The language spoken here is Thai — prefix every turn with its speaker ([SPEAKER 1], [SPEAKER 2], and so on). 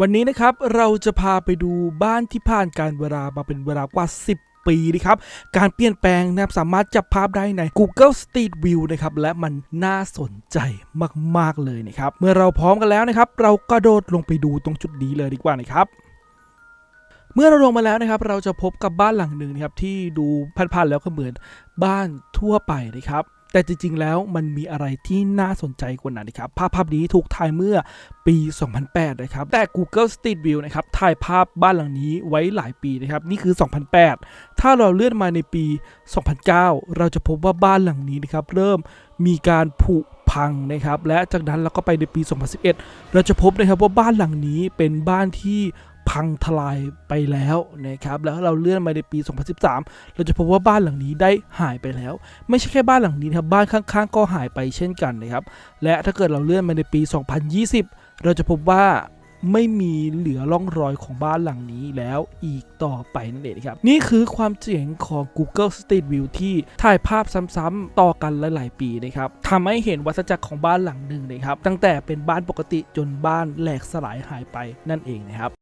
[SPEAKER 1] วันนี้นะครับเราจะพาไปดูบ้านที่ผ่านการเวลามาเป็นเวลากว่า 10 ปีนะครับ การเปลี่ยนแปลงนะครับสามารถจับภาพได้ใน Google Street View นะครับ และมันน่าสนใจมาก ๆ เลยนะครับ เมื่อเราพร้อมกันแล้วนะครับ เราก็โดดลงไปดูตรงจุดนี้เลยดีกว่านะครับเมื่อเราลงมาแล้วนะครับ เราจะพบกับบ้านหลังหนึ่งนะครับที่ดูผ่านๆแล้วก็เหมือนบ้านทั่วไปนะครับ แต่จริงๆ แล้วมันมีอะไรที่น่าสนใจกว่านั้นนะครับ ภาพภาพนี้ถูกถ่ายเมื่อปี 2008 นะครับ แต่ Google Street View นะครับ ถ่ายภาพบ้านหลังนี้ไว้หลายปีนะครับ นี่คือ 2008 ถ้าเราเลื่อนมาในปี 2009 เราจะพบว่าบ้านหลังนี้นะครับ เริ่มมีการผุพังนะครับ และจากนั้นเราก็ไปในปี 2011 เราจะพบนะครับว่าบ้านหลังนี้เป็นบ้านที่ พังทลายไปแล้วนะครับแล้วเราเลื่อนมาในปี 2013 เราจะพบว่าบ้านหลังนี้ได้หายไปแล้ว ไม่ใช่แค่บ้านหลังนี้นะครับบ้านข้างๆ ก็หายไปเช่นกันนะครับและถ้าเกิดเราเลื่อนมาในปี 2020 เราจะพบว่าไม่มีเหลือร่องรอยของบ้านหลังนี้แล้วอีกต่อไปนั่นเองครับ นี่คือความเจ๋งของ Google Street View ที่ถ่ายภาพซ้ำๆต่อกันหลาย ๆ ปีนะครับทำให้เห็นวัฏจักรของบ้านหลังหนึ่งนะครับ ตั้งแต่เป็นบ้านปกติจนบ้านแหลกสลายหายไปนั่นเองนะครับ